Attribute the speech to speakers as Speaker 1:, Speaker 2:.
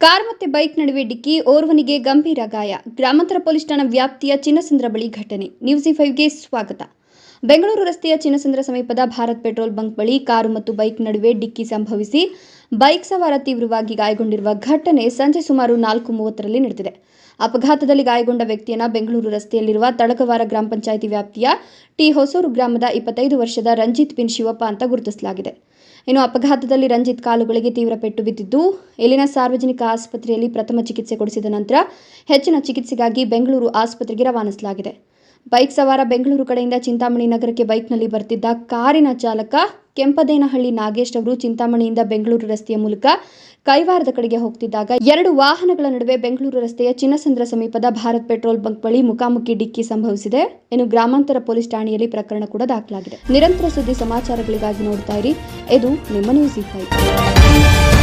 Speaker 1: Car ಮತ್ತೆ bike ನಡುವೆ ಡಿಕ್ಕಿ, ಓರ್ವನಿಗೆ ಗಂಭೀರ ಗಾಯ. ಗ್ರಾಮಾಂತರ ಪೊಲೀಸ್ ಠಾಣಾ ವ್ಯಾಪ್ತಿಯ ಚಿನ್ನಸಂದ್ರ ಬಳಿ ಘಟನೆ. ನ್ಯೂಸ್ ಫೈವ್ಗೆ ಸ್ವಾಗತ. ಬೆಂಗಳೂರು ರಸ್ತೆಯ ಚಿನ್ನಸಂದ್ರ ಸಮೀಪದ ಭಾರತ್ ಪೆಟ್ರೋಲ್ ಬಂಕ್ ಬಳಿ ಕಾರು ಮತ್ತು ಬೈಕ್ ನಡುವೆ ಡಿಕ್ಕಿ ಸಂಭವಿಸಿ ಬೈಕ್ ಸವಾರ ತೀವ್ರವಾಗಿ ಗಾಯಗೊಂಡಿರುವ ಘಟನೆ ಸಂಜೆ ಸುಮಾರು ನಾಲ್ಕು ಮೂವತ್ತರಲ್ಲಿ ನಡೆದಿದೆ. ಅಪಘಾತದಲ್ಲಿ ಗಾಯಗೊಂಡ ವ್ಯಕ್ತಿಯನ್ನ ಬೆಂಗಳೂರು ರಸ್ತೆಯಲ್ಲಿರುವ ತಳಕವಾರ ಗ್ರಾಮ ಪಂಚಾಯಿತಿ ವ್ಯಾಪ್ತಿಯ ಟಿ ಹೊಸೂರು ಗ್ರಾಮದ ಇಪ್ಪತ್ತೈದು ವರ್ಷದ ರಂಜಿತ್ ಬಿನ್ ಶಿವಪ್ಪ ಅಂತ ಗುರುತಿಸಲಾಗಿದೆ. ಇನ್ನು ಅಪಘಾತದಲ್ಲಿ ರಂಜಿತ್ ಕಾಲುಗಳಿಗೆ ತೀವ್ರ ಪೆಟ್ಟು ಬಿದ್ದಿದ್ದು, ಇಲ್ಲಿನ ಸಾರ್ವಜನಿಕ ಆಸ್ಪತ್ರೆಯಲ್ಲಿ ಪ್ರಥಮ ಚಿಕಿತ್ಸೆ ಕೊಡಿಸಿದ ನಂತರ ಹೆಚ್ಚಿನ ಚಿಕಿತ್ಸೆಗಾಗಿ ಬೆಂಗಳೂರು ಆಸ್ಪತ್ರೆಗೆ ರವಾನಿಸಲಾಗಿದೆ. ಬೈಕ್ ಸವಾರ ಬೆಂಗಳೂರು ಕಡೆಯಿಂದ ಚಿಂತಾಮಣಿ ನಗರಕ್ಕೆ ಬೈಕ್ನಲ್ಲಿ ಬರ್ತಿದ್ದ ಕಾರಿನ ಚಾಲಕ ಕೆಂಪದೇನಹಳ್ಳಿ ನಾಗೇಶ್ ಅವರು ಚಿಂತಾಮಣಿಯಿಂದ ಬೆಂಗಳೂರು ರಸ್ತೆಯ ಮೂಲಕ ಕೈವಾರದ ಕಡೆಗೆ ಹೋಗ್ತಿದ್ದಾಗ ಎರಡು ವಾಹನಗಳ ನಡುವೆ ಬೆಂಗಳೂರು ರಸ್ತೆಯ ಚಿನ್ನಸಂದ್ರ ಸಮೀಪದ ಭಾರತ್ ಪೆಟ್ರೋಲ್ ಬಂಕ್ ಬಳಿ ಮುಖಾಮುಖಿ ಡಿಕ್ಕಿ ಸಂಭವಿಸಿದೆ. ಇನ್ನು ಗ್ರಾಮಾಂತರ ಪೊಲೀಸ್ ಠಾಣೆಯಲ್ಲಿ ಪ್ರಕರಣ ಕೂಡ ದಾಖಲಾಗಿದೆ. ನಿರಂತರ ಸುದ್ದಿ ಸಮಾಚಾರಗಳಿಗಾಗಿ ನೋಡ್ತಾ ಇರಿ. ಇದು ನಿಮ್ಮ ನ್ಯೂಸ್ ಫೈವ್